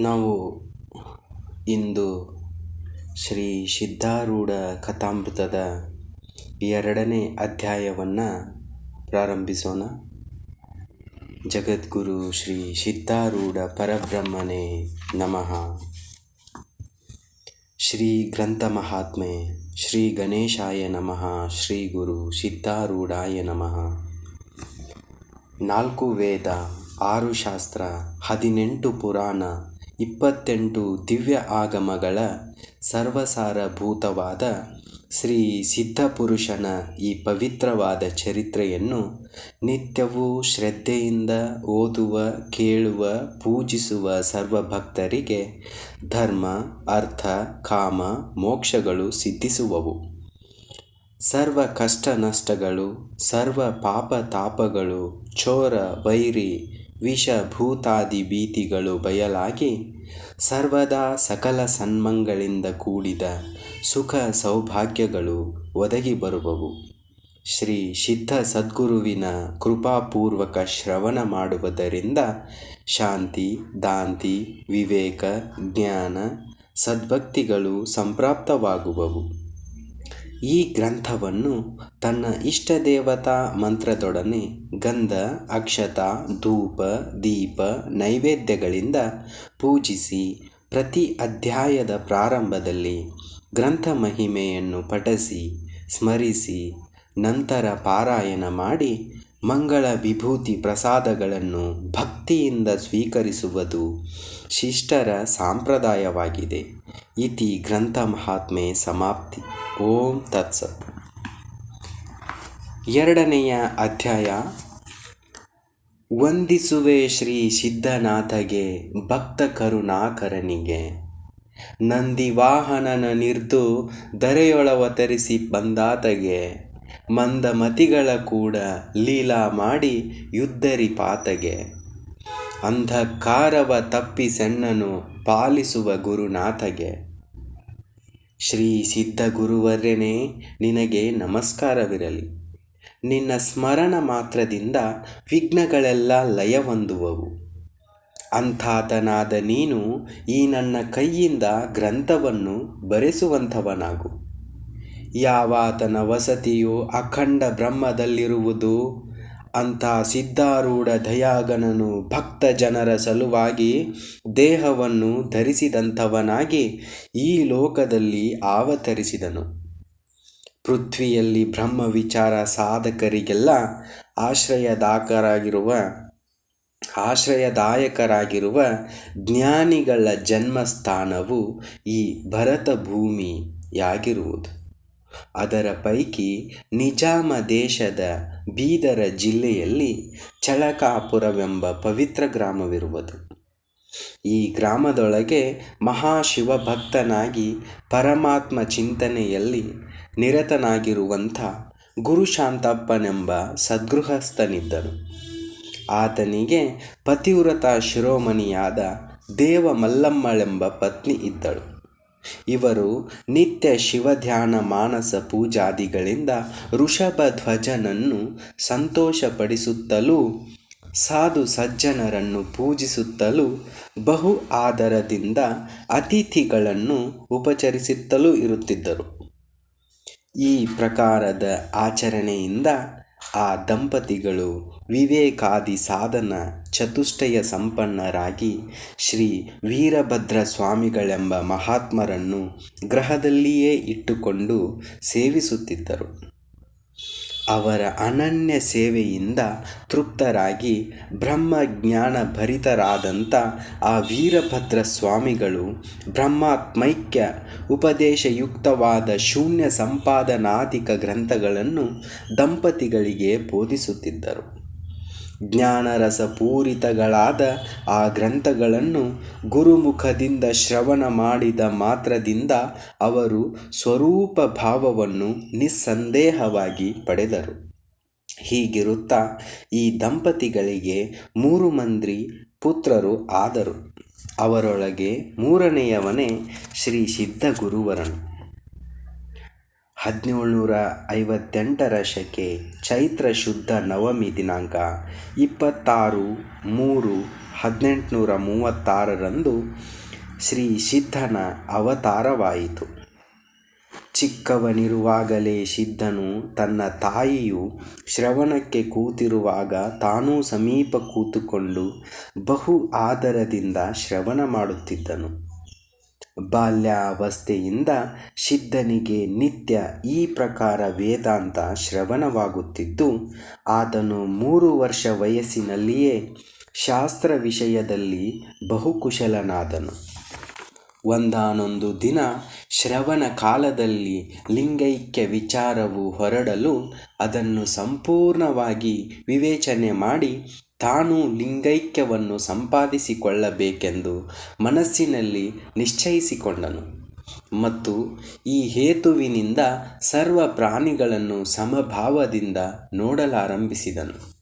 ನಾವು ಇಂದು ಶ್ರೀ ಸಿದ್ಧಾರೂಢ ಕಥಾಮೃತದ ಎರಡನೇ ಅಧ್ಯಾಯವನ್ನು ಪ್ರಾರಂಭಿಸೋಣ. ಜಗದ್ಗುರು ಶ್ರೀ ಸಿದ್ಧಾರೂಢ ಪರಬ್ರಹ್ಮನೇ ನಮಃ. ಶ್ರೀ ಗ್ರಂಥ ಮಹಾತ್ಮೆ ಶ್ರೀ ಗಣೇಶಾಯ ನಮಃ, ಶ್ರೀ ಗುರು ಸಿದ್ಧಾರೂಢಾಯ ನಮಃ. ನಾಲ್ಕು ವೇದ, ಆರು ಶಾಸ್ತ್ರ, ಹದಿನೆಂಟು ಪುರಾಣ ಇಪ್ಪತ್ತೆಂಟು ದಿವ್ಯ ಆಗಮಗಳ ಸರ್ವಸಾರಭೂತವಾದ ಶ್ರೀ ಸಿದ್ಧಪುರುಷನ ಈ ಪವಿತ್ರವಾದ ಚರಿತ್ರೆಯನ್ನು ನಿತ್ಯವೂ ಶ್ರದ್ಧೆಯಿಂದ ಓದುವ, ಕೇಳುವ, ಪೂಜಿಸುವ ಸರ್ವಭಕ್ತರಿಗೆ ಧರ್ಮ, ಅರ್ಥ, ಕಾಮ, ಮೋಕ್ಷಗಳು ಸಿದ್ಧಿಸುವವು. ಸರ್ವ ಕಷ್ಟ ನಷ್ಟಗಳು ಸರ್ವ ಪಾಪ ತಾಪಗಳು ಚೋರ ವೈರಿ ವಿಷ ಭೂತಾದಿ ಭೀತಿಗಳು ಬಯಲಾಗಿ ಸರ್ವದಾ ಸಕಲ ಸನ್ಮಂಗಳಿಂದ ಕೂಡಿದ ಸುಖ ಸೌಭಾಗ್ಯಗಳು ಒದಗಿ ಬರುವವು. ಶ್ರೀ ಸಿದ್ಧ ಸದ್ಗುರುವಿನ ಕೃಪಾಪೂರ್ವಕ ಶ್ರವಣ ಮಾಡುವುದರಿಂದ ಶಾಂತಿ, ದಾಂತಿ, ವಿವೇಕ, ಜ್ಞಾನ, ಸದ್ಭಕ್ತಿಗಳು ಸಂಪ್ರಾಪ್ತವಾಗುವವು. ಈ ಗ್ರಂಥವನ್ನು ತನ್ನ ಇಷ್ಟ ದೇವತಾ ಮಂತ್ರದೊಡನೆ ಗಂಧ, ಅಕ್ಷತ, ಧೂಪ, ದೀಪ, ನೈವೇದ್ಯಗಳಿಂದ ಪೂಜಿಸಿ ಪ್ರತಿ ಅಧ್ಯಾಯದ ಪ್ರಾರಂಭದಲ್ಲಿ ಗ್ರಂಥ ಮಹಿಮೆಯನ್ನು ಪಠಿಸಿ, ಸ್ಮರಿಸಿ, ನಂತರ ಪಾರಾಯಣ ಮಾಡಿ ಮಂಗಳ ವಿಭೂತಿ ಪ್ರಸಾದಗಳನ್ನು ಭಕ್ತಿಯಿಂದ ಸ್ವೀಕರಿಸುವುದು ಶಿಷ್ಟರ ಸಾಂಪ್ರದಾಯವಾಗಿದೆ. ಇತಿ ಗ್ರಂಥ ಮಹಾತ್ಮೆ ಸಮಾಪ್ತಿ. ಓಂ ತತ್ಸತ್. ಎರಡನೆಯ ಅಧ್ಯಾಯ. ವಂದಿಸುವೆ ಶ್ರೀ ಸಿದ್ಧನಾಥಗೆ ಭಕ್ತ ಕರುಣಾಕರನಿಗೆ. ನಂದಿವಾಹನನ ನಿರ್ದು ಧರೆಯೊಳವತರಿಸಿ ಬಂದಾತಗೆ. ಮಂದಮತಿಗಳ ಕೂಡ ಲೀಲಾ ಮಾಡಿ ಯುದ್ಧರಿ ಪಾತಗೆ. ಅಂಧಕಾರವ ತಪ್ಪಿ ಸಣ್ಣನು ಪಾಲಿಸುವ ಗುರುನಾಥಗೆ. ಶ್ರೀ ಸಿದ್ಧ ಗುರುವರ್ಯನೇ ನಿನಗೆ ನಮಸ್ಕಾರವಿರಲಿ. ನಿನ್ನ ಸ್ಮರಣ ಮಾತ್ರದಿಂದ ವಿಘ್ನಗಳೆಲ್ಲ ಲಯ ಹೊಂದುವವು ಅಂಥಾತನಾದ ನೀನು ಈ ನನ್ನ ಕೈಯಿಂದ ಗ್ರಂಥವನ್ನು ಬರೆಸುವಂಥವನಾಗು. ಯಾವಾತನ ವಸತಿಯು ಅಖಂಡ ಬ್ರಹ್ಮದಲ್ಲಿರುವುದು, ಅಂಥ ಸಿದ್ಧಾರೂಢ ದಯಾಗನನು ಭಕ್ತ ಜನರ ಸಲುವಾಗಿ ದೇಹವನ್ನು ಧರಿಸಿದಂಥವನಾಗಿ ಈ ಲೋಕದಲ್ಲಿ ಅವತರಿಸಿದನು. ಪೃಥ್ವಿಯಲ್ಲಿ ಬ್ರಹ್ಮ ವಿಚಾರ ಸಾಧಕರಿಗೆಲ್ಲ ಆಶ್ರಯದಾಕರಾಗಿರುವ, ಆಶ್ರಯದಾಯಕರಾಗಿರುವ ಜ್ಞಾನಿಗಳ ಜನ್ಮಸ್ಥಾನವು ಈ ಭರತ ಭೂಮಿಯಾಗಿರುವುದು ಅದರ ಪೈಕಿ ನಿಜಾಮ ದೇಶದ ಬೀದರ ಜಿಲ್ಲೆಯಲ್ಲಿ ಚಳಕಾಪುರವೆಂಬ ಪವಿತ್ರ ಗ್ರಾಮವಿರುವುದು. ಈ ಗ್ರಾಮದೊಳಗೆ ಮಹಾಶಿವಭಕ್ತನಾಗಿ ಪರಮಾತ್ಮ ಚಿಂತನೆಯಲ್ಲಿ ನಿರತನಾಗಿರುವಂಥ ಗುರುಶಾಂತಪ್ಪನೆಂಬ ಸದ್ಗೃಹಸ್ಥನಿದ್ದನು. ಆತನಿಗೆ ಪತಿವ್ರತ ಶಿರೋಮಣಿಯಾದ ದೇವ ಮಲ್ಲಮ್ಮಳೆಂಬ ಪತ್ನಿ ಇದ್ದಳು. ಇವರು ನಿತ್ಯ ಶಿವಧ್ಯಾನ ಮಾನಸ ಪೂಜಾದಿಗಳಿಂದ ಋಷಭ ಧ್ವಜನನ್ನು ಸಂತೋಷಪಡಿಸುತ್ತಲೂ, ಸಾಧು ಸಜ್ಜನರನ್ನು ಪೂಜಿಸುತ್ತಲೂ, ಬಹು ಆದರದಿಂದ ಅತಿಥಿಗಳನ್ನು ಉಪಚರಿಸುತ್ತಲೂ ಇರುತ್ತಿದ್ದರು. ಈ ಪ್ರಕಾರದ ಆಚರಣೆಯಿಂದ ಆ ದಂಪತಿಗಳು ವಿವೇಕಾದಿ ಸಾಧನ ಚತುಷ್ಟಯ ಸಂಪನ್ನರಾಗಿ ಶ್ರೀ ವೀರಭದ್ರ ಸ್ವಾಮಿಗಳೆಂಬ ಮಹಾತ್ಮರನ್ನು ಗ್ರಹದಲ್ಲಿಯೇ ಇಟ್ಟುಕೊಂಡು ಸೇವಿಸುತ್ತಿದ್ದರು. ಅವರ ಅನನ್ಯ ಸೇವೆಯಿಂದ ತೃಪ್ತರಾಗಿ ಬ್ರಹ್ಮಜ್ಞಾನ ಭರಿತರಾದಂಥ ಆ ವೀರಭದ್ರ ಸ್ವಾಮಿಗಳು ಬ್ರಹ್ಮಾತ್ಮೈಕ್ಯ ಉಪದೇಶಯುಕ್ತವಾದ ಶೂನ್ಯ ಸಂಪಾದನಾಧಿಕ ಗ್ರಂಥಗಳನ್ನು ದಂಪತಿಗಳಿಗೆ ಬೋಧಿಸುತ್ತಿದ್ದರು. ಜ್ಞಾನರಸಪೂರಿತಗಳಾದ ಆ ಗ್ರಂಥಗಳನ್ನು ಗುರುಮುಖದಿಂದ ಶ್ರವಣ ಮಾಡಿದ ಮಾತ್ರದಿಂದ ಅವರು ಸ್ವರೂಪ ಭಾವವನ್ನು ನಿಸ್ಸಂದೇಹವಾಗಿ ಪಡೆದರು. ಹೀಗಿರುತ್ತಾ ಈ ದಂಪತಿಗಳಿಗೆ ಮೂರು ಮಂದಿ ಪುತ್ರರು ಆದರು. ಅವರೊಳಗೆ ಮೂರನೆಯವನೇ ಶ್ರೀ ಸಿದ್ಧ ಗುರುವರನು ಹದಿನೇಳುನೂರ ಐವತ್ತೆಂಟರ ಶಕೆ ಚೈತ್ರ ಶುದ್ಧ ನವಮಿ ದಿನಾಂಕ ಇಪ್ಪತ್ತಾರು ಮೂರು ಹದಿನೆಂಟುನೂರ ಮೂವತ್ತಾರರಂದು ಶ್ರೀ ಸಿದ್ಧನ ಅವತಾರವಾಯಿತು. ಚಿಕ್ಕವನಿರುವಾಗಲೇ ಸಿದ್ಧನು ತನ್ನ ತಾಯಿಯು ಶ್ರವಣಕ್ಕೆ ಕೂತಿರುವಾಗ ತಾನೂ ಸಮೀಪ ಕೂತುಕೊಂಡು ಬಹು ಆದರದಿಂದ ಶ್ರವಣ ಮಾಡುತ್ತಿದ್ದನು. ಬಾಲ್ಯಾವಸ್ಥೆಯಿಂದ ಸಿದ್ಧನಿಗೆ ನಿತ್ಯ ಈ ಪ್ರಕಾರ ವೇದಾಂತ ಶ್ರವಣವಾಗುತ್ತಿದ್ದು, ಆತನು ಮೂರು ವರ್ಷ ವಯಸ್ಸಿನಲ್ಲಿಯೇ ಶಾಸ್ತ್ರ ವಿಷಯದಲ್ಲಿ ಬಹುಕುಶಲನಾದನು. ಒಂದಾನೊಂದು ದಿನ ಶ್ರವಣ ಕಾಲದಲ್ಲಿ ಲಿಂಗೈಕ್ಯ ವಿಚಾರವು ಹೊರಡಲು ಅದನ್ನು ಸಂಪೂರ್ಣವಾಗಿ ವಿವೇಚನೆ ಮಾಡಿ ತಾನು ಲಿಂಗೈಕ್ಯವನ್ನು ಸಂಪಾದಿಸಿಕೊಳ್ಳಬೇಕೆಂದು ಮನಸ್ಸಿನಲ್ಲಿ ನಿಶ್ಚಯಿಸಿಕೊಂಡನು. ಮತ್ತು ಈ ಹೇತುವಿನಿಂದ ಸರ್ವ ಪ್ರಾಣಿಗಳನ್ನು ಸಮಭಾವದಿಂದ ನೋಡಲಾರಂಭಿಸಿದನು.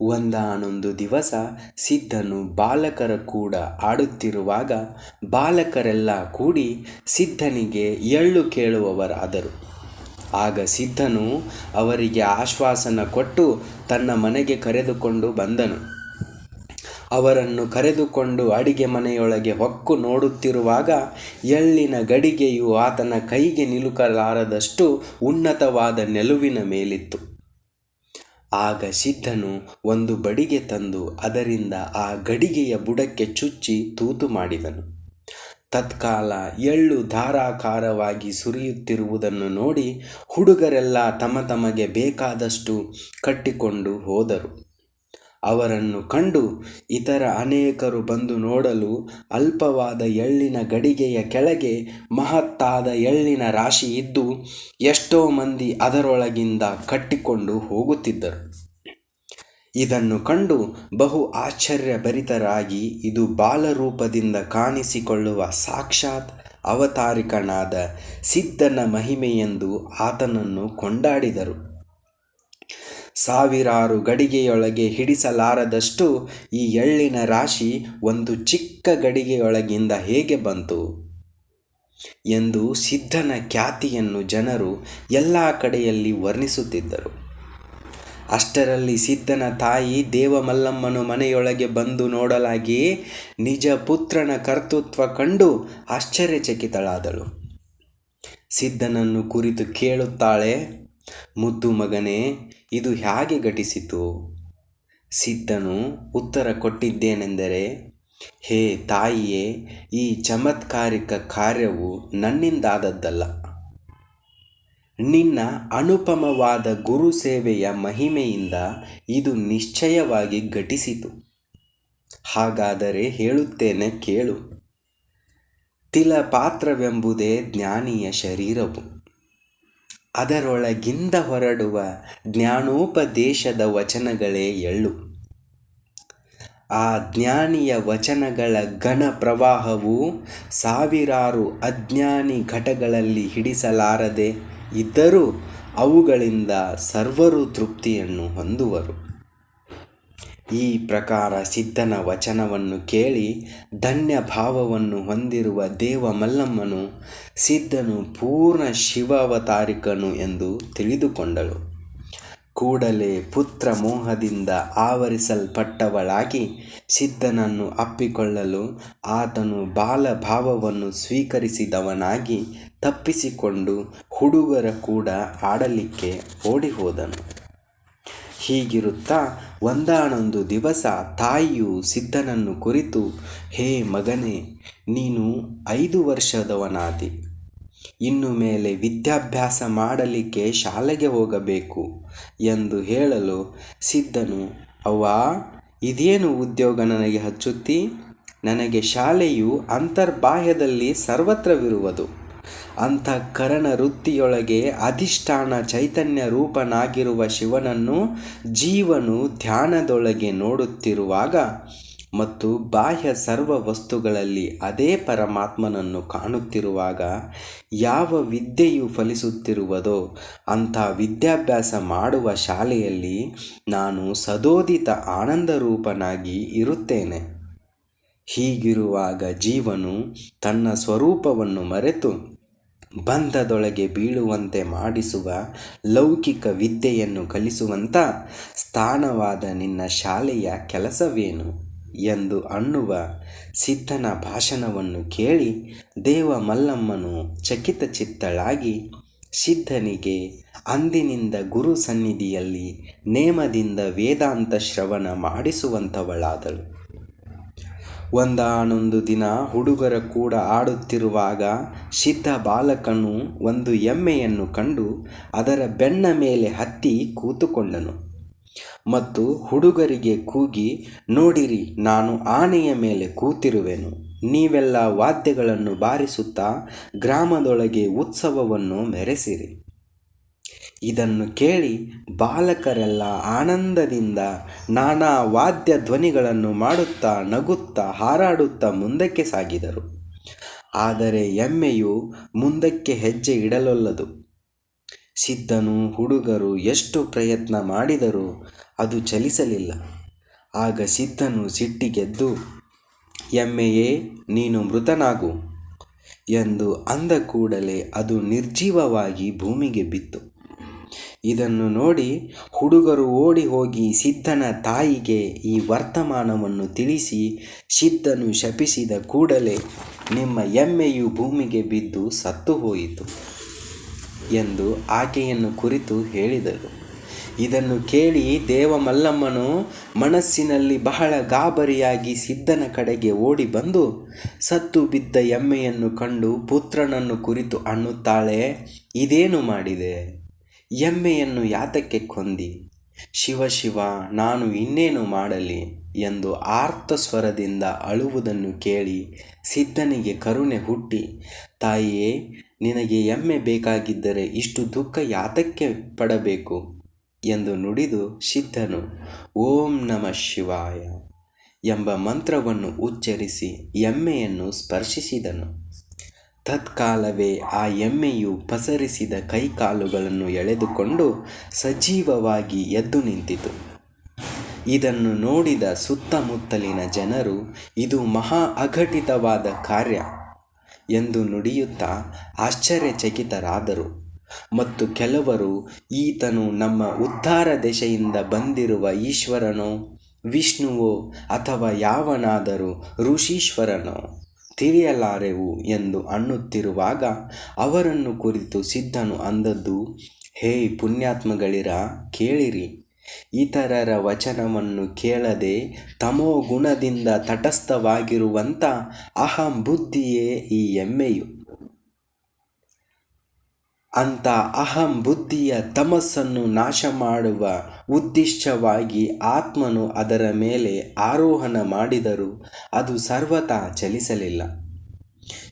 ಒಂದಾನೊಂದು ದಿವಸ ಸಿದ್ಧನು ಬಾಲಕರ ಕೂಡ ಆಡುತ್ತಿರುವಾಗ ಬಾಲಕರೆಲ್ಲ ಕೂಡಿ ಸಿದ್ಧನಿಗೆ ಎಳ್ಳು ಕೇಳುವವರಾದರು. ಆಗ ಸಿದ್ಧನು ಅವರಿಗೆ ಆಶ್ವಾಸನ ಕೊಟ್ಟು ತನ್ನ ಮನೆಗೆ ಕರೆದುಕೊಂಡು ಬಂದನು. ಅವರನ್ನು ಕರೆದುಕೊಂಡು ಅಡಿಗೆ ಮನೆಯೊಳಗೆ ಹೊಕ್ಕು ನೋಡುತ್ತಿರುವಾಗ ಎಳ್ಳಿನ ಗಡಿಗೆಯು ಆತನ ಕೈಗೆ ನಿಲುಕಲಾರದಷ್ಟು ಉನ್ನತವಾದ ನೆಲುವಿನ ಮೇಲಿತ್ತು. ಆಗ ಸಿದ್ಧನು ಒಂದು ಬಡಿಗೆ ತಂದು ಅದರಿಂದ ಆ ಗಡಿಗೆಯ ಬುಡಕ್ಕೆ ಚುಚ್ಚಿ ತೂತು ಮಾಡಿದನು. ತತ್ಕಾಲ ಎಳ್ಳು ಧಾರಾಕಾರವಾಗಿ ಸುರಿಯುತ್ತಿರುವುದನ್ನು ನೋಡಿ ಹುಡುಗರೆಲ್ಲ ತಮ್ಮ ತಮಗೆ ಬೇಕಾದಷ್ಟು ಕಟ್ಟಿಕೊಂಡು ಹೋದರು. ಅವರನ್ನು ಕಂಡು ಇತರ ಅನೇಕರು ಬಂದು ನೋಡಲು ಅಲ್ಪವಾದ ಎಳ್ಳಿನ ಗಡಿಗೆಯ ಕೆಳಗೆ ಮಹತ್ತಾದ ಎಳ್ಳಿನ ರಾಶಿ ಇದ್ದು ಎಷ್ಟೋ ಮಂದಿ ಅದರೊಳಗಿಂದ ಕಟ್ಟಿಕೊಂಡು ಹೋಗುತ್ತಿದ್ದರು. ಇದನ್ನು ಕಂಡು ಬಹು ಆಶ್ಚರ್ಯಭರಿತರಾಗಿ ಇದು ಬಾಲರೂಪದಿಂದ ಕಾಣಿಸಿಕೊಳ್ಳುವ ಸಾಕ್ಷಾತ್ ಅವತಾರಿಕನಾದ ಸಿದ್ಧನ ಮಹಿಮೆಯೆಂದು ಆತನನ್ನು ಕೊಂಡಾಡಿದರು. ಸಾವಿರಾರು ಗಡಿಗೆಯೊಳಗೆ ಹಿಡಿಸಲಾರದಷ್ಟು ಈ ಎಳ್ಳಿನ ರಾಶಿ ಒಂದು ಚಿಕ್ಕ ಗಡಿಗೆಯೊಳಗಿಂದ ಹೇಗೆ ಬಂತು? ಎಂದು ಸಿದ್ಧನ ಖ್ಯಾತಿಯನ್ನು ಜನರು ಎಲ್ಲ ಕಡೆಯಲ್ಲಿ ವರ್ಣಿಸುತ್ತಿದ್ದರು. ಅಷ್ಟರಲ್ಲಿ ಸಿದ್ಧನ ತಾಯಿ ದೇವಮಲ್ಲಮ್ಮನು ಮನೆಯೊಳಗೆ ಬಂದು ನೋಡಲಾಗಿ ನಿಜ ಪುತ್ರನ ಕರ್ತೃತ್ವ ಕಂಡು ಆಶ್ಚರ್ಯಚಕಿತಳಾದಳು. ಸಿದ್ಧನನ್ನು ಕುರಿತು ಕೇಳುತ್ತಾಳೆ, ಮುದ್ದು ಮಗನೇ, ಇದು ಹೇಗೆ ಘಟಿಸಿತು? ಸಿದ್ಧನು ಉತ್ತರ ಕೊಟ್ಟಿದ್ದೇನೆಂದರೆ, ಹೇ ತಾಯಿಯೇ, ಈ ಚಮತ್ಕಾರಿಕ ಕಾರ್ಯವು ನನ್ನಿಂದಾದದ್ದಲ್ಲ. ನಿನ್ನ ಅನುಪಮವಾದ ಗುರು ಸೇವೆಯ ಮಹಿಮೆಯಿಂದ ಇದು ನಿಶ್ಚಯವಾಗಿ ಘಟಿಸಿತು. ಹಾಗಾದರೆ ಹೇಳುತ್ತೇನೆ ಕೇಳು. ತಿಲ ಪಾತ್ರವೆಂಬುದೇ ಜ್ಞಾನಿಯ ಶರೀರವು. ಅದರೊಳಗಿಂದ ಹೊರಡುವ ಜ್ಞಾನೋಪದೇಶದ ವಚನಗಳೇ ಎಳ್ಳು ಆ ಜ್ಞಾನಿಯ ವಚನಗಳ ಘನ ಪ್ರವಾಹವು ಸಾವಿರಾರು ಅಜ್ಞಾನಿ ಘಟಗಳಲ್ಲಿ ಹಿಡಿಸಲಾರದೆ ಇದ್ದರೂ ಅವುಗಳಿಂದ ಸರ್ವರು ತೃಪ್ತಿಯನ್ನು ಹೊಂದುವರು. ಈ ಪ್ರಕಾರ ಸಿದ್ಧನ ವಚನವನ್ನು ಕೇಳಿ ಧನ್ಯ ಭಾವವನ್ನು ಹೊಂದಿರುವ ದೇವ ಮಲ್ಲಮ್ಮನು ಸಿದ್ಧನು ಪೂರ್ಣ ಶಿವಾವತಾರಿಕನು ಎಂದು ತಿಳಿದುಕೊಂಡಳು. ಕೂಡಲೇ ಪುತ್ರ ಮೋಹದಿಂದ ಆವರಿಸಲ್ಪಟ್ಟವಳಾಗಿ ಸಿದ್ಧನನ್ನು ಅಪ್ಪಿಕೊಳ್ಳಲು ಆತನು ಬಾಲಭಾವವನ್ನು ಸ್ವೀಕರಿಸಿದವನಾಗಿ ತಪ್ಪಿಸಿಕೊಂಡು ಹುಡುಗರ ಕೂಡ ಆಡಲಿಕ್ಕೆ ಓಡಿಹೋದನು. ಹೀಗಿರುತ್ತಾ ಒಂದಾನೊಂದು ದಿವಸ ತಾಯಿಯು ಸಿದ್ಧನನ್ನು ಕುರಿತು, ಹೇ ಮಗನೇ, ನೀನು ಐದು ವರ್ಷದವನಾದಿ. ಇನ್ನು ಮೇಲೆ ವಿದ್ಯಾಭ್ಯಾಸ ಮಾಡಲಿಕ್ಕೆ ಶಾಲೆಗೆ ಹೋಗಬೇಕು ಎಂದು ಹೇಳಲು ಸಿದ್ಧನು, ಅವ್ವಾ, ಇದೇನು ಉದ್ಯೋಗ ನನಗೆ ಹಚ್ಚುತ್ತಿ? ನನಗೆ ಶಾಲೆಯು ಅಂತರ್ಬಾಹ್ಯದಲ್ಲಿ ಸರ್ವತ್ರವಿರುವುದು. ಅಂತಃಕರಣ ವೃತ್ತಿಯೊಳಗೆ ಅಧಿಷ್ಠಾನ ಚೈತನ್ಯ ರೂಪನಾಗಿರುವ ಶಿವನನ್ನು ಜೀವನು ಧ್ಯಾನದೊಳಗೆ ನೋಡುತ್ತಿರುವಾಗ ಮತ್ತು ಬಾಹ್ಯ ಸರ್ವ ವಸ್ತುಗಳಲ್ಲಿ ಅದೇ ಪರಮಾತ್ಮನನ್ನು ಕಾಣುತ್ತಿರುವಾಗ ಯಾವ ವಿದ್ಯೆಯು ಫಲಿಸುತ್ತಿರುವುದೋ ಅಂಥ ವಿದ್ಯಾಭ್ಯಾಸ ಮಾಡುವ ಶಾಲೆಯಲ್ಲಿ ನಾನು ಸದೋದಿತ ಆನಂದರೂಪನಾಗಿ ಇರುತ್ತೇನೆ. ಹೀಗಿರುವಾಗ ಜೀವನು ತನ್ನ ಸ್ವರೂಪವನ್ನು ಮರೆತು ಬಂಧದೊಳಗೆ ಬೀಳುವಂತೆ ಮಾಡಿಸುವ ಲೌಕಿಕ ವಿದ್ಯೆಯನ್ನು ಕಲಿಸುವಂಥ ಸ್ಥಾನವಾದ ನಿನ್ನ ಶಾಲೆಯ ಕೆಲಸವೇನು ಎಂದು ಅನ್ನುವ ಸಿದ್ಧನ ಭಾಷಣವನ್ನು ಕೇಳಿ ದೇವ ಮಲ್ಲಮ್ಮನು ಚಕಿತಚಿತ್ತಳಾಗಿ ಸಿದ್ಧನಿಗೆ ಅಂದಿನಿಂದ ಗುರು ಸನ್ನಿಧಿಯಲ್ಲಿ ನೇಮದಿಂದ ವೇದಾಂತ ಶ್ರವಣ ಮಾಡಿಸುವಂಥವಳಾದಳು. ಒಂದಾನೊಂದು ದಿನ ಹುಡುಗರ ಕೂಡ ಆಡುತ್ತಿರುವಾಗ ಸಿದ್ಧ ಬಾಲಕನು ಒಂದು ಎಮ್ಮೆಯನ್ನು ಕಂಡು ಅದರ ಬೆನ್ನ ಮೇಲೆ ಹತ್ತಿ ಕೂತುಕೊಂಡನು. ಮತ್ತು ಹುಡುಗರಿಗೆ ಕೂಗಿ, ನೋಡಿರಿ, ನಾನು ಆನೆಯ ಮೇಲೆ ಕೂತಿರುವೆನು. ನೀವೆಲ್ಲ ವಾದ್ಯಗಳನ್ನು ಬಾರಿಸುತ್ತಾ ಗ್ರಾಮದೊಳಗೆ ಉತ್ಸವವನ್ನು ಮೆರೆಸಿರಿ. ಇದನ್ನು ಕೇಳಿ ಬಾಲಕರೆಲ್ಲ ಆನಂದದಿಂದ ನಾನಾ ವಾದ್ಯ ಧ್ವನಿಗಳನ್ನು ಮಾಡುತ್ತಾ ನಗುತ್ತಾ ಹಾರಾಡುತ್ತಾ ಮುಂದಕ್ಕೆ ಸಾಗಿದರು. ಆದರೆ ಎಮ್ಮೆಯು ಮುಂದಕ್ಕೆ ಹೆಜ್ಜೆ ಇಡಲೊಲ್ಲದು. ಸಿದ್ಧನು ಹುಡುಗರು ಎಷ್ಟು ಪ್ರಯತ್ನ ಮಾಡಿದರೂ ಅದು ಚಲಿಸಲಿಲ್ಲ. ಆಗ ಸಿದ್ಧನು ಸಿಟ್ಟಿಗೆದ್ದು ಎಮ್ಮೆಯೇ ನೀನು ಮೃತನಾಗು ಎಂದು ಅಂದ ಕೂಡಲೇ ಅದು ನಿರ್ಜೀವವಾಗಿ ಭೂಮಿಗೆ ಬಿತ್ತು. ಇದನ್ನು ನೋಡಿ ಹುಡುಗರು ಓಡಿ ಹೋಗಿ ಸಿದ್ಧನ ತಾಯಿಗೆ ಈ ವರ್ತಮಾನವನ್ನು ತಿಳಿಸಿ ಸಿದ್ಧನು ಶಪಿಸಿದ ಕೂಡಲೇ ನಿಮ್ಮ ಎಮ್ಮೆಯು ಭೂಮಿಗೆ ಬಿದ್ದು ಸತ್ತು ಹೋಯಿತು ಎಂದು ಆಕೆಯನ್ನು ಕುರಿತು ಹೇಳಿದರು. ಇದನ್ನು ಕೇಳಿ ದೇವಮಲ್ಲಮ್ಮನು ಮನಸ್ಸಿನಲ್ಲಿ ಬಹಳ ಗಾಬರಿಯಾಗಿ ಸಿದ್ಧನ ಕಡೆಗೆ ಓಡಿ ಬಂದು, ಸತ್ತು ಬಿದ್ದ ಎಮ್ಮೆಯನ್ನು ಕಂಡು ಪುತ್ರನನ್ನು ಕುರಿತು ಅನ್ನುತ್ತಾಳೆ, ಇದೇನು ಮಾಡಿದೆ? ಎಮ್ಮೆಯನ್ನು ಯಾತಕ್ಕೆ ಕೊಂದಿ? ಶಿವ ಶಿವ, ನಾನು ಇನ್ನೇನು ಮಾಡಲಿ? ಎಂದು ಆರ್ತ ಸ್ವರದಿಂದ ಅಳುವುದನ್ನು ಕೇಳಿ ಸಿದ್ಧನಿಗೆ ಕರುಣೆ ಹುಟ್ಟಿ, ತಾಯಿಯೇ, ನಿನಗೆ ಎಮ್ಮೆ ಬೇಕಾಗಿದ್ದರೆ ಇಷ್ಟು ದುಃಖ ಯಾತಕ್ಕೆ ಪಡಬೇಕು? ಎಂದು ನುಡಿದು ಸಿದ್ಧನು, ಓಂ ನಮ ಶಿವಾಯ, ಎಂಬ ಮಂತ್ರವನ್ನು ಉಚ್ಚರಿಸಿ ಎಮ್ಮೆಯನ್ನು ಸ್ಪರ್ಶಿಸಿದನು. ತತ್ಕಾಲವೇ ಆ ಎಮ್ಮೆಯು ಪಸರಿಸಿದ ಕೈಕಾಲುಗಳನ್ನು ಎಳೆದುಕೊಂಡು ಸಜೀವವಾಗಿ ಎದ್ದು ನಿಂತಿತು. ಇದನ್ನು ನೋಡಿದ ಸುತ್ತಮುತ್ತಲಿನ ಜನರು, ಇದು ಮಹಾ ಅಘಟಿತವಾದ ಕಾರ್ಯ ಎಂದು ನುಡಿಯುತ್ತಾ ಆಶ್ಚರ್ಯಚಕಿತರಾದರು. ಮತ್ತು ಕೆಲವರು, ಈತನು ನಮ್ಮ ಉದ್ಧಾರ ದೆಶೆಯಿಂದ ಬಂದಿರುವ ಈಶ್ವರನೋ, ವಿಷ್ಣುವೋ ಅಥವಾ ಯಾವನಾದರೂ ಋಷೀಶ್ವರನೋ? ತಿಳಿಯಲಾರೆವು ಎಂದು ಅನ್ನುತ್ತಿರುವಾಗ ಅವರನ್ನು ಕುರಿತು ಸಿದ್ಧನು ಅಂದದ್ದು, ಹೇ ಪುಣ್ಯಾತ್ಮಗಳಿರ, ಕೇಳಿರಿ. ಇತರರ ವಚನವನ್ನು ಕೇಳದೆ ತಮೋ ಗುಣದಿಂದ ತಟಸ್ಥವಾಗಿರುವಂಥ ಅಹಂ ಬುದ್ಧಿಯೇ ಈ ಎಮ್ಮೆಯು ಅಂಥ ಅಹಂ ಬುದ್ಧಿಯ ತಮಸ್ಸನ್ನು ನಾಶ ಮಾಡುವ ಉದ್ದಿಷ್ಟವಾಗಿ ಆತ್ಮನು ಅದರ ಮೇಲೆ ಆರೋಹಣ ಮಾಡಿದರೂ ಅದು ಸರ್ವತಾ ಚಲಿಸಲಿಲ್ಲ.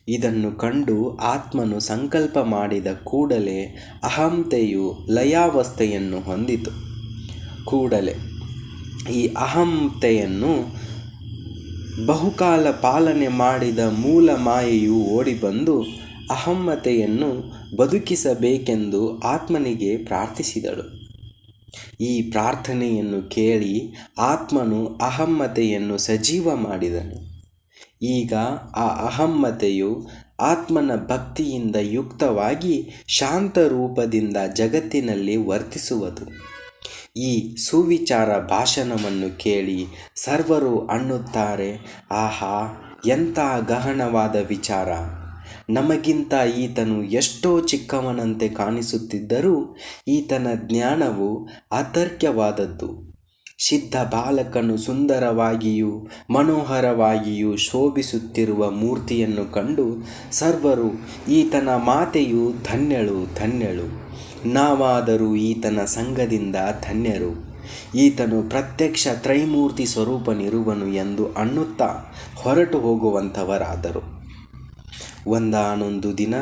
ಇದನ್ನು ಕಂಡು ಆತ್ಮನು ಸಂಕಲ್ಪ ಮಾಡಿದ ಕೂಡಲೇ ಅಹಂತೆಯು ಲಯಾವಸ್ಥೆಯನ್ನು ಹೊಂದಿತು. ಕೂಡಲೇ ಈ ಅಹಂತೆಯನ್ನು ಬಹುಕಾಲ ಪಾಲನೆ ಮಾಡಿದ ಮೂಲ ಮಾಯೆಯು ಓಡಿಬಂದು ಅಹಮ್ಮತೆಯನ್ನು ಬದುಕಿಸಬೇಕೆಂದು ಆತ್ಮನಿಗೆ ಪ್ರಾರ್ಥಿಸಿದಳು. ಈ ಪ್ರಾರ್ಥನೆಯನ್ನು ಕೇಳಿ ಆತ್ಮನು ಅಹಮ್ಮತೆಯನ್ನು ಸಜೀವ ಮಾಡಿದನು. ಈಗ ಆ ಅಹಮ್ಮತೆಯು ಆತ್ಮನ ಭಕ್ತಿಯಿಂದ ಯುಕ್ತವಾಗಿ ಶಾಂತ ರೂಪದಿಂದ ಜಗತ್ತಿನಲ್ಲಿ ವರ್ತಿಸುವುದು. ಈ ಸುವಿಚಾರ ಭಾಷಣವನ್ನು ಕೇಳಿ ಸರ್ವರು ಅನ್ನುತ್ತಾರೆ, ಆಹಾ, ಎಂಥ ಗಹನವಾದ ವಿಚಾರ! ನಮಗಿಂತ ಈತನು ಎಷ್ಟೋ ಚಿಕ್ಕವನಂತೆ ಕಾಣಿಸುತ್ತಿದ್ದರೂ ಈತನ ಜ್ಞಾನವು ಅತರ್ಕ್ಯವಾದದ್ದು ಸಿದ್ಧ ಬಾಲಕನು ಸುಂದರವಾಗಿಯೂ ಮನೋಹರವಾಗಿಯೂ ಶೋಭಿಸುತ್ತಿರುವ ಮೂರ್ತಿಯನ್ನು ಕಂಡು ಸರ್ವರು, ಈತನ ಮಾತೆಯು ಧನ್ಯಳು ಧನ್ಯಳು. ನಾವಾದರೂ ಈತನ ಸಂಘದಿಂದ ಧನ್ಯರು. ಈತನು ಪ್ರತ್ಯಕ್ಷ ತ್ರೈಮೂರ್ತಿ ಸ್ವರೂಪನಿರುವನು ಎಂದು ಅನ್ನುತ್ತಾ ಹೊರಟು ಹೋಗುವಂಥವರಾದರು. ಒಂದಾನೊಂದು ದಿನ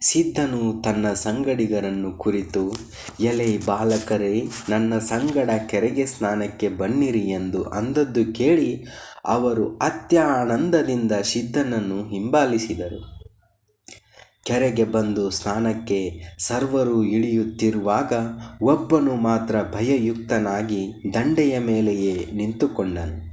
ಸಿದ್ಧನು ತನ್ನ ಸಂಗಡಿಗರನ್ನು ಕುರಿತು, ಎಲೆ ಬಾಲಕರೇ, ನನ್ನ ಸಂಗಡ ಕೆರೆಗೆ ಸ್ನಾನಕ್ಕೆ ಬನ್ನಿರಿ ಎಂದು ಅಂದದ್ದು ಕೇಳಿ ಅವರು ಅತ್ಯಾನಂದದಿಂದ ಸಿದ್ಧನನ್ನು ಹಿಂಬಾಲಿಸಿದರು. ಕೆರೆಗೆ ಬಂದು ಸ್ನಾನಕ್ಕೆ ಸರ್ವರು ಇಳಿಯುತ್ತಿರುವಾಗ ಒಬ್ಬನು ಮಾತ್ರ ಭಯಯುಕ್ತನಾಗಿ ದಂಡೆಯ ಮೇಲೆಯೇ ನಿಂತುಕೊಂಡನು.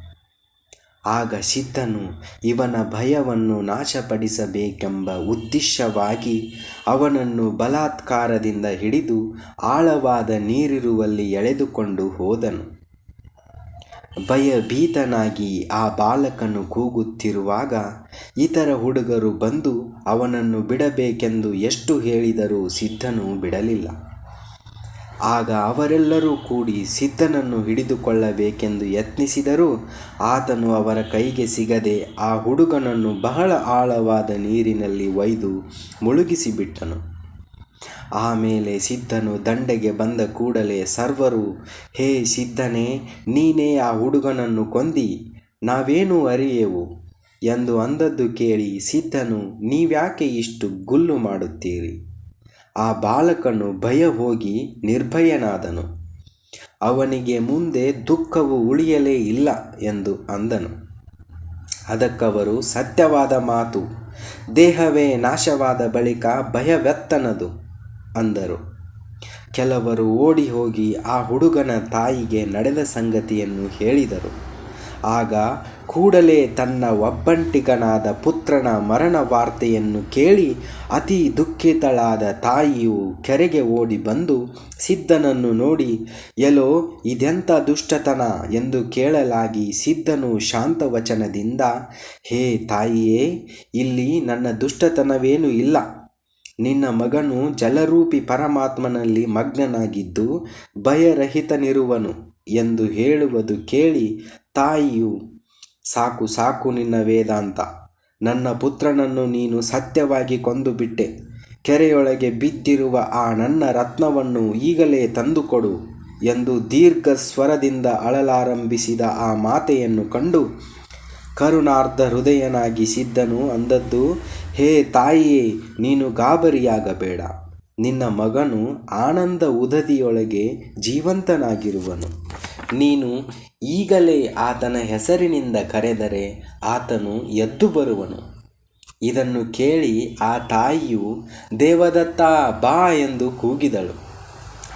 ಆಗ ಸಿದ್ಧನು, ಇವನ ಭಯವನ್ನು ನಾಶಪಡಿಸಬೇಕೆಂಬ ಉದ್ದೇಶವಾಗಿ ಅವನನ್ನು ಬಲಾತ್ಕಾರದಿಂದ ಹಿಡಿದು ಆಳವಾದ ನೀರಿರುವಲ್ಲಿ ಎಳೆದುಕೊಂಡು ಹೋದನು. ಭಯಭೀತನಾಗಿ ಆ ಬಾಲಕನು ಕೂಗುತ್ತಿರುವಾಗ ಇತರ ಹುಡುಗರು ಬಂದು ಅವನನ್ನು ಬಿಡಬೇಕೆಂದು ಎಷ್ಟು ಹೇಳಿದರೂ ಸಿದ್ಧನು ಬಿಡಲಿಲ್ಲ. ಆಗ ಅವರೆಲ್ಲರೂ ಕೂಡಿ ಸಿದ್ಧನನ್ನು ಹಿಡಿದುಕೊಳ್ಳಬೇಕೆಂದು ಯತ್ನಿಸಿದರೂ. ಆತನು ಅವರ ಕೈಗೆ ಸಿಗದೆ ಆ ಹುಡುಗನನ್ನು ಬಹಳ ಆಳವಾದ ನೀರಿನಲ್ಲಿ ಒಯ್ದು ಮುಳುಗಿಸಿಬಿಟ್ಟನು. ಆಮೇಲೆ ಸಿದ್ಧನು ದಂಡೆಗೆ ಬಂದ ಕೂಡಲೇ ಸರ್ವರು, ಹೇ ಸಿದ್ಧನೇ, ನೀನೇ ಆ ಹುಡುಗನನ್ನು ಕೊಂದಿ, ನಾವೇನು ಅರಿಯೆವು? ಎಂದು ಅಂದದ್ದು ಕೇಳಿ ಸಿದ್ಧನು, ನೀವ್ಯಾಕೆ ಇಷ್ಟು ಗುಲ್ಲು ಮಾಡುತ್ತೀರಿ? ಆ ಬಾಲಕನು ಭಯ ಹೋಗಿ ನಿರ್ಭಯನಾದನು. ಅವನಿಗೆ ಮುಂದೆ ದುಃಖವು ಉಳಿಯಲೇ ಇಲ್ಲ ಎಂದು ಅಂದನು. ಅದಕ್ಕವರು ಸತ್ಯವಾದ ಮಾತು, ದೇಹವೇ ನಾಶವಾದ ಬಳಿಕ ಭಯವೆತ್ತನದು ಅಂದರು. ಕೆಲವರು ಓಡಿ ಹೋಗಿ ಆ ಹುಡುಗನ ತಾಯಿಗೆ ನಡೆದ ಸಂಗತಿಯನ್ನು ಹೇಳಿದರು. ಆಗ ಕೂಡಲೇ ತನ್ನ ಒಬ್ಬಂಟಿಗನಾದ ಪುತ್ರನ ಮರಣ ವಾರ್ತೆಯನ್ನು ಕೇಳಿ ಅತಿ ದುಃಖಿತಳಾದ ತಾಯಿಯು ಕೆರೆಗೆ ಓಡಿ ಬಂದು ಸಿದ್ಧನನ್ನು ನೋಡಿ ಎಲೋ ಇದೆಂಥ ದುಷ್ಟತನ? ಎಂದು ಕೇಳಲಾಗಿ ಸಿದ್ಧನು ಶಾಂತವಚನದಿಂದ, ಹೇ ತಾಯಿಯೇ, ಇಲ್ಲಿ ನನ್ನ ದುಷ್ಟತನವೇನೂ ಇಲ್ಲ. ನಿನ್ನ ಮಗನು ಜಲರೂಪಿ ಪರಮಾತ್ಮನಲ್ಲಿ ಮಗ್ನನಾಗಿದ್ದು ಭಯರಹಿತನಿರುವನು ಎಂದು ಹೇಳುವುದು ಕೇಳಿ ತಾಯಿಯು, ಸಾಕು ಸಾಕು ನಿನ್ನ ವೇದಾಂತ ನನ್ನ ಪುತ್ರನನ್ನು ನೀನು ಸತ್ಯವಾಗಿ ಕೊಂದು ಬಿಟ್ಟೆ ಕೆರೆಯೊಳಗೆ ಬಿದ್ದಿರುವ ಆ ನನ್ನ ರತ್ನವನ್ನು ಈಗಲೇ ತಂದುಕೊಡು ಎಂದು ದೀರ್ಘ ಸ್ವರದಿಂದ ಅಳಲಾರಂಭಿಸಿದ ಆ ಮಾತೆಯನ್ನು ಕಂಡು ಕರುಣಾರ್ಧ ಹೃದಯನಾಗಿ ಸಿದ್ಧನು ಅಂದದ್ದು, ಹೇ ತಾಯಿಯೇ, ನೀನು ಗಾಬರಿಯಾಗಬೇಡ. ನಿನ್ನ ಮಗನು ಆನಂದ ಉದದಿಯೊಳಗೆ ಜೀವಂತನಾಗಿರುವನು. ನೀನು ಈಗಲೇ ಆತನ ಹೆಸರಿನಿಂದ ಕರೆದರೆ ಆತನು ಎದ್ದು ಬರುವನು. ಇದನ್ನು ಕೇಳಿ ಆ ತಾಯಿಯು, ದೇವದತ್ತ ಬಾ ಎಂದು ಕೂಗಿದಳು.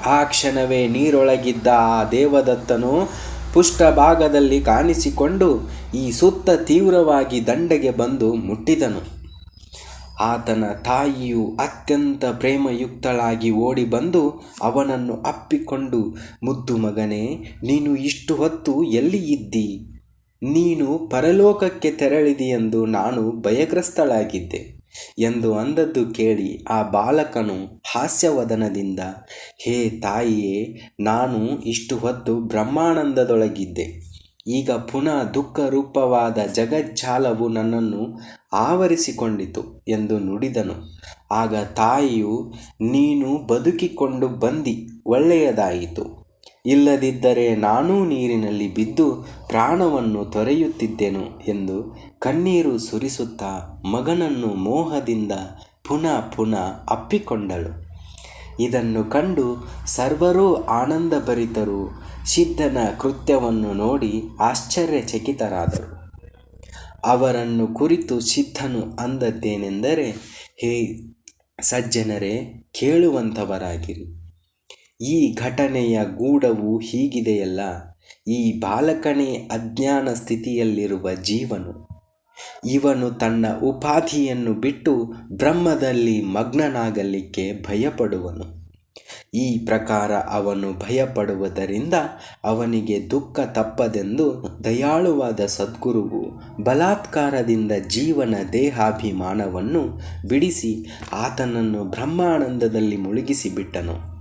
ಆ ಕ್ಷಣವೇ ನೀರೊಳಗಿದ್ದ ಆ ದೇವದತ್ತನು ಪುಷ್ಟ ಭಾಗದಲ್ಲಿ ಕಾಣಿಸಿಕೊಂಡು ಈ ಸುತ್ತ ತೀವ್ರವಾಗಿ ದಂಡೆಗೆ ಬಂದು ಮುಟ್ಟಿದನು. ಆತನ ತಾಯಿಯು ಅತ್ಯಂತ ಪ್ರೇಮಯುಕ್ತಳಾಗಿ ಓಡಿ ಬಂದು ಅವನನ್ನು ಅಪ್ಪಿಕೊಂಡು, ಮುದ್ದು ಮಗನೇ, ನೀನು ಇಷ್ಟು ಹೊತ್ತು ಎಲ್ಲಿ ಇದ್ದಿ? ನೀನು ಪರಲೋಕಕ್ಕೆ ತೆರಳಿದೆಯೆಂದು ನಾನು ಭಯಗ್ರಸ್ತಳಾಗಿದ್ದೆ ಎಂದು ಅಂದದ್ದು ಕೇಳಿ ಆ ಬಾಲಕನು ಹಾಸ್ಯವದನದಿಂದ, ಹೇ ತಾಯಿಯೇ, ನಾನು ಇಷ್ಟು ಹೊತ್ತು ಬ್ರಹ್ಮಾನಂದದೊಳಗಿದ್ದೆ. ಈಗ ಪುನಃ ದುಃಖರೂಪವಾದ ಜಗಜ್ಜಾಲವು ನನ್ನನ್ನು ಆವರಿಸಿಕೊಂಡಿತು ಎಂದು ನುಡಿದನು. ಆಗ ತಾಯಿಯು, ನೀನು ಬದುಕಿಕೊಂಡು ಬಂದಿ, ಒಳ್ಳೆಯದಾಯಿತು. ಇಲ್ಲದಿದ್ದರೆ ನಾನೂ ನೀರಿನಲ್ಲಿ ಬಿದ್ದು ಪ್ರಾಣವನ್ನು ತೊರೆಯುತ್ತಿದ್ದೆನು ಎಂದು ಕಣ್ಣೀರು ಸುರಿಸುತ್ತಾ ಮಗನನ್ನು ಮೋಹದಿಂದ ಪುನಃ ಪುನಃ ಅಪ್ಪಿಕೊಂಡಳು. ಇದನ್ನು ಕಂಡು ಸರ್ವರೂ ಆನಂದಭರಿತರು. ಸಿದ್ಧನ ಕೃತ್ಯವನ್ನು ನೋಡಿ ಆಶ್ಚರ್ಯಚಕಿತರಾದರು. ಅವರನ್ನು ಕುರಿತು ಸಿದ್ಧನು ಅಂದದ್ದೇನೆಂದರೆ, ಹೇ ಸಜ್ಜನರೇ, ಕೇಳುವಂಥವರಾಗಿರಿ. ಈ ಘಟನೆಯ ಗೂಢವು ಹೀಗಿದೆಯಲ್ಲ, ಈ ಬಾಲಕನೇ ಅಜ್ಞಾನ ಸ್ಥಿತಿಯಲ್ಲಿರುವ ಜೀವನು. ಇವನು ತನ್ನ ಉಪಾಧಿಯನ್ನು ಬಿಟ್ಟು ಬ್ರಹ್ಮದಲ್ಲಿ ಮಗ್ನನಾಗಲಿಕ್ಕೆ ಭಯಪಡುವನು. ಈ ಪ್ರಕಾರ ಅವನು ಭಯಪಡುವುದರಿಂದ ಅವನಿಗೆ ದುಃಖ ತಪ್ಪದೆಂದು ದಯಾಳುವಾದ ಸದ್ಗುರುವು ಬಲಾತ್ಕಾರದಿಂದ ಜೀವನ ದೇಹಾಭಿಮಾನವನ್ನು ಬಿಡಿಸಿ ಆತನನ್ನು ಬ್ರಹ್ಮಾನಂದದಲ್ಲಿ ಮುಳುಗಿಸಿಬಿಟ್ಟನು.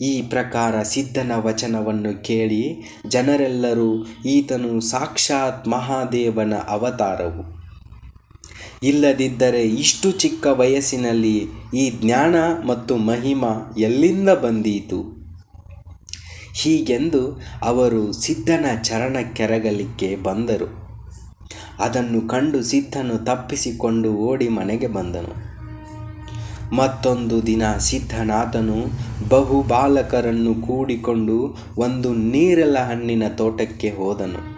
ಈ ಪ್ರಕಾರ ಸಿದ್ಧನ ವಚನವನ್ನು ಕೇಳಿ ಜನರೆಲ್ಲರೂ ಈತನು ಸಾಕ್ಷಾತ್ ಮಹಾದೇವನ ಅವತಾರವು. ಇಲ್ಲದಿದ್ದರೆ ಇಷ್ಟು ಚಿಕ್ಕ ವಯಸ್ಸಿನಲ್ಲಿ ಈ ಜ್ಞಾನ ಮತ್ತು ಮಹಿಮ ಎಲ್ಲಿಂದ ಬಂದೀತು? ಹೀಗೆಂದು ಅವರು ಸಿದ್ಧನ ಚರಣ ಕೆರಗಲಿಕ್ಕೆ ಬಂದರು. ಅದನ್ನು ಕಂಡು ಸಿದ್ಧನು ತಪ್ಪಿಸಿಕೊಂಡು ಓಡಿ ಮನೆಗೆ ಬಂದನು. ಮತ್ತೊಂದು ದಿನ ಸಿದ್ಧನಾಥನು ಬಹು ಬಾಲಕರನ್ನು ಕೂಡಿಕೊಂಡು ಒಂದು ನೀರಲ ಹಣ್ಣಿನ ತೋಟಕ್ಕೆ ಹೋದನು.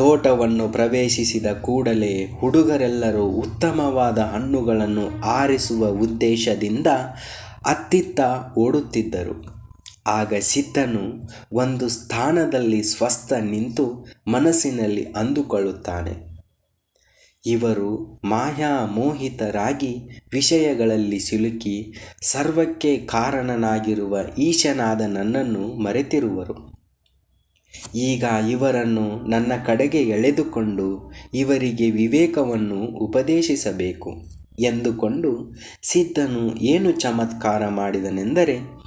ತೋಟವನ್ನು ಪ್ರವೇಶಿಸಿದ ಕೂಡಲೇ ಹುಡುಗರೆಲ್ಲರೂ ಉತ್ತಮವಾದ ಹಣ್ಣುಗಳನ್ನು ಆರಿಸುವ ಉದ್ದೇಶದಿಂದ ಅತ್ತಿತ್ತ ಓಡುತ್ತಿದ್ದರು. ಆಗ ಸಿದ್ಧನು ಒಂದು ಸ್ಥಾನದಲ್ಲಿ ಸ್ವಸ್ಥ ನಿಂತು ಮನಸ್ಸಿನಲ್ಲಿ ಅಂದುಕೊಳ್ಳುತ್ತಾನೆ. ಇವರು ಮಾಯಾ ಮೋಹಿತರಾಗಿ ವಿಷಯಗಳಲ್ಲಿ ಸಿಲುಕಿ ಸರ್ವಕ್ಕೆ ಕಾರಣನಾಗಿರುವ ಈಶನಾದ ನನ್ನನ್ನು ಮರೆತಿರುವರು. ಈಗ ಇವರನ್ನು ನನ್ನ ಕಡೆಗೆ ಎಳೆದುಕೊಂಡು ಇವರಿಗೆ ವಿವೇಕವನ್ನು ಉಪದೇಶಿಸಬೇಕು ಎಂದುಕೊಂಡು ಸಿದ್ಧನು ಏನು ಚಮತ್ಕಾರ ಮಾಡಿದನೆಂದರೆ,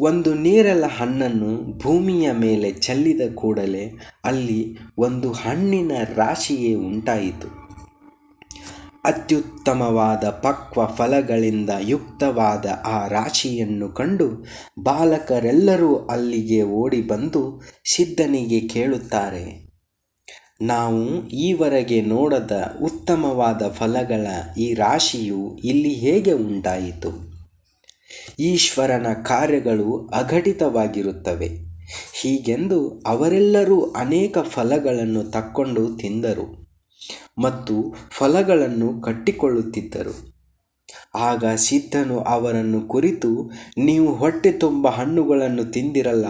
ಒಂದು ನೀರಲ ಹಣ್ಣನ್ನು ಭೂಮಿಯ ಮೇಲೆ ಚೆಲ್ಲಿದ ಕೂಡಲೇ ಅಲ್ಲಿ ಒಂದು ಹಣ್ಣಿನ ರಾಶಿಯೇ ಉಂಟಾಯಿತು. ಅತ್ಯುತ್ತಮವಾದ ಪಕ್ವ ಫಲಗಳಿಂದ ಯುಕ್ತವಾದ ಆ ರಾಶಿಯನ್ನು ಕಂಡು ಬಾಲಕರೆಲ್ಲರೂ ಅಲ್ಲಿಗೆ ಓಡಿ ಬಂದು ಸಿದ್ಧನಿಗೆ ಕೇಳುತ್ತಾರೆ, ನಾವು ಈವರೆಗೆ ನೋಡದ ಉತ್ತಮವಾದ ಫಲಗಳ ಈ ರಾಶಿಯು ಇಲ್ಲಿ ಹೇಗೆ ಉಂಟಾಯಿತು? ಈಶ್ವರನ ಕಾರ್ಯಗಳು ಅಘಟಿತವಾಗಿರುತ್ತವೆ. ಹೀಗೆಂದು ಅವರೆಲ್ಲರೂ ಅನೇಕ ಫಲಗಳನ್ನು ತಕ್ಕೊಂಡು ತಿಂದರು. ಮತ್ತು ಫಲಗಳನ್ನು ಕಟ್ಟಿಕೊಳ್ಳುತ್ತಿದ್ದರು. ಆಗ ಸಿದ್ಧನು ಅವರನ್ನು ಕುರಿತು, ನೀವು ಹೊಟ್ಟೆ ತುಂಬ ಹಣ್ಣುಗಳನ್ನು ತಿಂದಿರಲ್ಲ,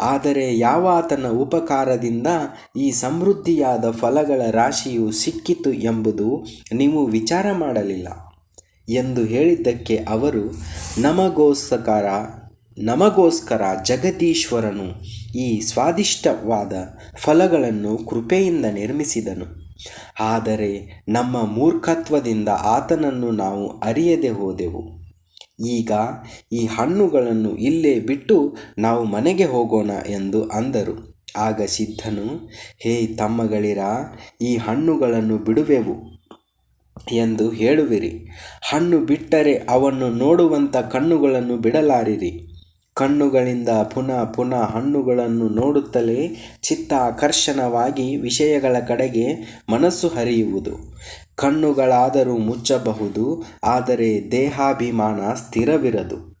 ಆದರೆ ಯಾವಾತನ ಉಪಕಾರದಿಂದ ಈ ಸಮೃದ್ಧಿಯಾದ ಫಲಗಳ ರಾಶಿಯು ಸಿಕ್ಕಿತು ಎಂಬುದು ನೀವು ವಿಚಾರ ಮಾಡಲಿಲ್ಲ ಎಂದು ಹೇಳಿದ್ದಕ್ಕೆ ಅವರು, ನಮಗೋಸ್ಕರ ನಮಗೋಸ್ಕರ ಜಗದೀಶ್ವರನು ಈ ಸ್ವಾದಿಷ್ಟವಾದ ಫಲಗಳನ್ನು ಕೃಪೆಯಿಂದ ನಿರ್ಮಿಸಿದನು. ಆದರೆ ನಮ್ಮ ಮೂರ್ಖತ್ವದಿಂದ ಆತನನ್ನು ನಾವು ಅರಿಯದೆ ಹೋದೆವು. ಈಗ ಈ ಹಣ್ಣುಗಳನ್ನು ಇಲ್ಲೇ ಬಿಟ್ಟು ನಾವು ಮನೆಗೆ ಹೋಗೋಣ ಎಂದು ಅಂದರು. ಆಗ ಸಿದ್ಧನು, ಹೇ ತಮ್ಮಗಳಿರ, ಈ ಹಣ್ಣುಗಳನ್ನು ಬಿಡುವೆವು ಎಂದು ಹೇಳುವಿರಿ. ಹಣ್ಣು ಬಿಟ್ಟರೆ ಅವನ್ನು ನೋಡುವಂಥ ಕಣ್ಣುಗಳನ್ನು ಬಿಡಲಾರಿರಿ. ಕಣ್ಣುಗಳಿಂದ ಪುನಃ ಪುನಃ ಹಣ್ಣುಗಳನ್ನು ನೋಡುತ್ತಲೇ ಚಿತ್ತ ಆಕರ್ಷಣವಾಗಿ ವಿಷಯಗಳ ಕಡೆಗೆ ಮನಸ್ಸು ಹರಿಯುವುದು. ಕಣ್ಣುಗಳಾದರೂ ಮುಚ್ಚಬಹುದು, ಆದರೆ ದೇಹಾಭಿಮಾನ ಸ್ಥಿರವಿರದು.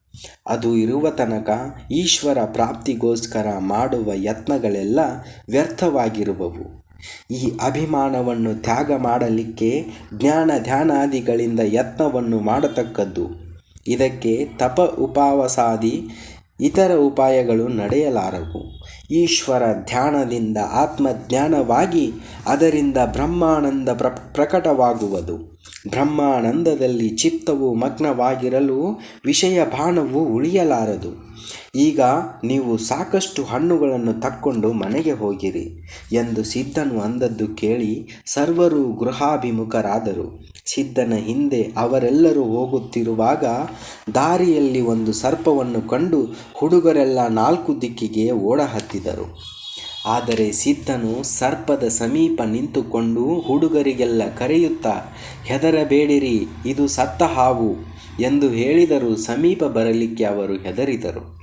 ಅದು ಇರುವ ತನಕ ಈಶ್ವರ ಪ್ರಾಪ್ತಿಗೋಸ್ಕರ ಮಾಡುವ ಯತ್ನಗಳೆಲ್ಲ ವ್ಯರ್ಥವಾಗಿರುವವು. ಈ ಅಭಿಮಾನವನ್ನು ತ್ಯಾಗ ಮಾಡಲಿಕ್ಕೆ ಜ್ಞಾನ ಧ್ಯಾನಾದಿಗಳಿಂದ ಯತ್ನವನ್ನು ಮಾಡತಕ್ಕದ್ದು. ಇದಕ್ಕೆ ತಪ ಉಪವಾಸಾದಿ ಇತರ ಉಪಾಯಗಳು ನಡೆಯಲಾರವು. ಈಶ್ವರ ಧ್ಯಾನದಿಂದ ಆತ್ಮಜ್ಞಾನವಾಗಿ ಅದರಿಂದ ಬ್ರಹ್ಮಾನಂದ ಪ್ರ, ಪ್ರಕಟವಾಗುವುದು. ಬ್ರಹ್ಮಾನಂದದಲ್ಲಿ ಚಿತ್ತವು ಮಗ್ನವಾಗಿರಲು ವಿಷಯ ಬಾಣವು ಉಳಿಯಲಾರದು. ಈಗ ನೀವು ಸಾಕಷ್ಟು ಹಣ್ಣುಗಳನ್ನು ತಕ್ಕೊಂಡು ಮನೆಗೆ ಹೋಗಿರಿ ಎಂದು ಸಿದ್ಧನು ಅಂದದ್ದು ಕೇಳಿ ಸರ್ವರು ಗೃಹಾಭಿಮುಖರಾದರು. ಸಿದ್ಧನ ಹಿಂದೆ ಅವರೆಲ್ಲರೂ ಹೋಗುತ್ತಿರುವಾಗ ದಾರಿಯಲ್ಲಿ ಒಂದು ಸರ್ಪವನ್ನು ಕಂಡು ಹುಡುಗರೆಲ್ಲ ನಾಲ್ಕು ದಿಕ್ಕಿಗೆ ಓಡಹತ್ತಿದರು. ಆದರೆ ಸಿದ್ಧನು ಸರ್ಪದ ಸಮೀಪ ನಿಂತುಕೊಂಡು ಹುಡುಗರಿಗೆಲ್ಲ ಕರೆಯುತ್ತಾ, ಹೆದರಬೇಡಿರಿ, ಇದು ಸತ್ತ ಹಾವು ಎಂದು ಹೇಳಿದರೂ ಸಮೀಪ ಬರಲಿಕ್ಕೆ ಅವರು ಹೆದರಿದರು.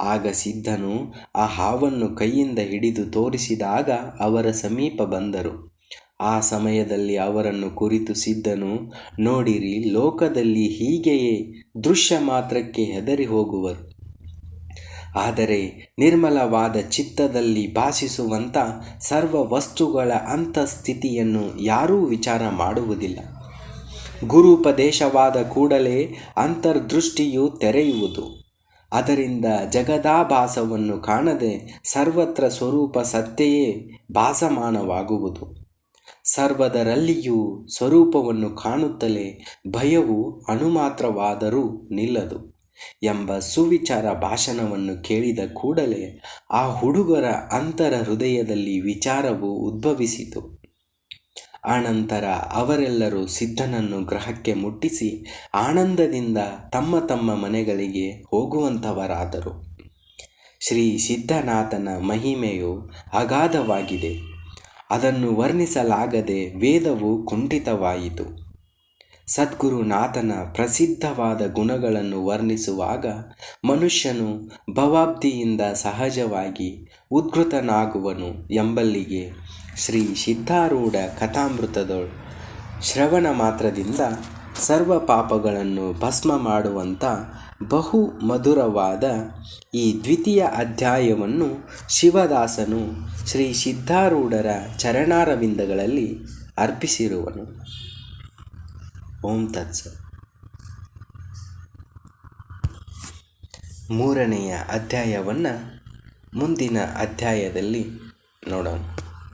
ಆಗ ಸಿದ್ಧನು ಆ ಹಾವನ್ನು ಕೈಯಿಂದ ಹಿಡಿದು ತೋರಿಸಿದಾಗ ಅವರ ಸಮೀಪ ಬಂದರು. ಆ ಸಮಯದಲ್ಲಿ ಅವರನ್ನು ಕುರಿತು ಸಿದ್ಧನು, ನೋಡಿರಿ, ಲೋಕದಲ್ಲಿ ಹೀಗೆಯೇ ದೃಶ್ಯ ಮಾತ್ರಕ್ಕೆ ಹೆದರಿ ಹೋಗುವರು. ಆದರೆ ನಿರ್ಮಲವಾದ ಚಿತ್ತದಲ್ಲಿ ಭಾಷಿಸುವಂಥ ಸರ್ವ ವಸ್ತುಗಳ ಅಂತಃಸ್ಥಿತಿಯನ್ನು ಯಾರೂ ವಿಚಾರ ಮಾಡುವುದಿಲ್ಲ. ಗುರುಪದೇಶವಾದ ಕೂಡಲೇ ಅಂತರ್ದೃಷ್ಟಿಯು ತೆರೆಯುವುದು. ಅದರಿಂದ ಜಗದಾಭಾಸವನ್ನು ಕಾಣದೆ ಸರ್ವತ್ರ ಸ್ವರೂಪ ಸತ್ತೆಯೇ ಭಾಸಮಾನವಾಗುವುದು. ಸರ್ವದರಲ್ಲಿಯೂ ಸ್ವರೂಪವನ್ನು ಕಾಣುತ್ತಲೇ ಭಯವು ಅಣುಮಾತ್ರವಾದರೂ ನಿಲ್ಲದು ಎಂಬ ಸುವಿಚಾರ ಭಾಷಣವನ್ನು ಕೇಳಿದ ಕೂಡಲೇ ಆ ಹುಡುಗರ ಅಂತರ ಹೃದಯದಲ್ಲಿ ವಿಚಾರವು ಉದ್ಭವಿಸಿತು. ಆನಂತರ ಅವರೆಲ್ಲರೂ ಸಿದ್ಧನನ್ನು ಗ್ರಹಕ್ಕೆ ಮುಟ್ಟಿಸಿ ಆನಂದದಿಂದ ತಮ್ಮ ತಮ್ಮ ಮನೆಗಳಿಗೆ ಹೋಗುವಂಥವರಾದರು. ಶ್ರೀ ಸಿದ್ಧನಾಥನ ಮಹಿಮೆಯು ಅಗಾಧವಾಗಿದೆ. ಅದನ್ನು ವರ್ಣಿಸಲಾಗದೆ ವೇದವು ಕುಂಠಿತವಾಯಿತು. ಸದ್ಗುರುನಾಥನ ಪ್ರಸಿದ್ಧವಾದ ಗುಣಗಳನ್ನು ವರ್ಣಿಸುವಾಗ ಮನುಷ್ಯನು ಭವಾಬ್ದಿಯಿಂದ ಸಹಜವಾಗಿ ಉದ್ಘೃತನಾಗುವನು ಎಂಬಲ್ಲಿಗೆ ಶ್ರೀ ಸಿದ್ಧಾರೂಢ ಕಥಾಮೃತದೊಳ್ ಶ್ರವಣ ಮಾತ್ರದಿಂದ ಸರ್ವ ಪಾಪಗಳನ್ನು ಭಸ್ಮ ಮಾಡುವಂಥ ಬಹು ಮಧುರವಾದ ಈ ದ್ವಿತೀಯ ಅಧ್ಯಾಯವನ್ನು ಶಿವದಾಸನು ಶ್ರೀ ಸಿದ್ಧಾರೂಢರ ಚರಣಾರವಿಂದಗಳಲ್ಲಿ ಅರ್ಪಿಸಿರುವನು. ಓಂ ತತ್ಸ. ಮೂರನೆಯ ಅಧ್ಯಾಯವನ್ನು ಮುಂದಿನ ಅಧ್ಯಾಯದಲ್ಲಿ ನೋಡೋಣ.